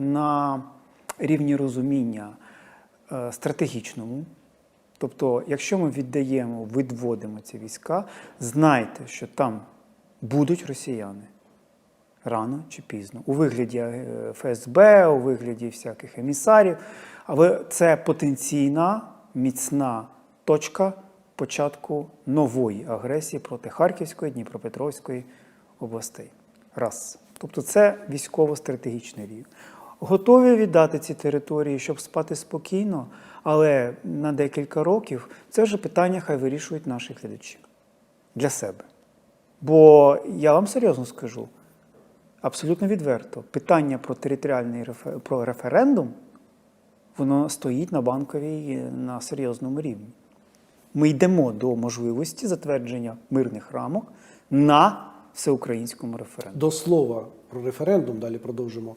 на рівні розуміння е, стратегічному. Тобто, якщо ми віддаємо, відводимо ці війська, знайте, що там будуть росіяни рано чи пізно, у вигляді е, ФСБ, у вигляді всяких емісарів. Але це потенційна міцна точка початку нової агресії проти Харківської, Дніпропетровської областей. Раз. Тобто це військово-стратегічний рівень. Готові віддати ці території, щоб спати спокійно, але на декілька років це вже питання хай вирішують наші глядачі для себе. Бо я вам серйозно скажу, абсолютно відверто, питання про територіальний рефе- про референдум, воно стоїть на банковій на серйозному рівні. Ми йдемо до можливості затвердження мирних рамок на всеукраїнському референдумі. До слова про референдум, далі продовжимо.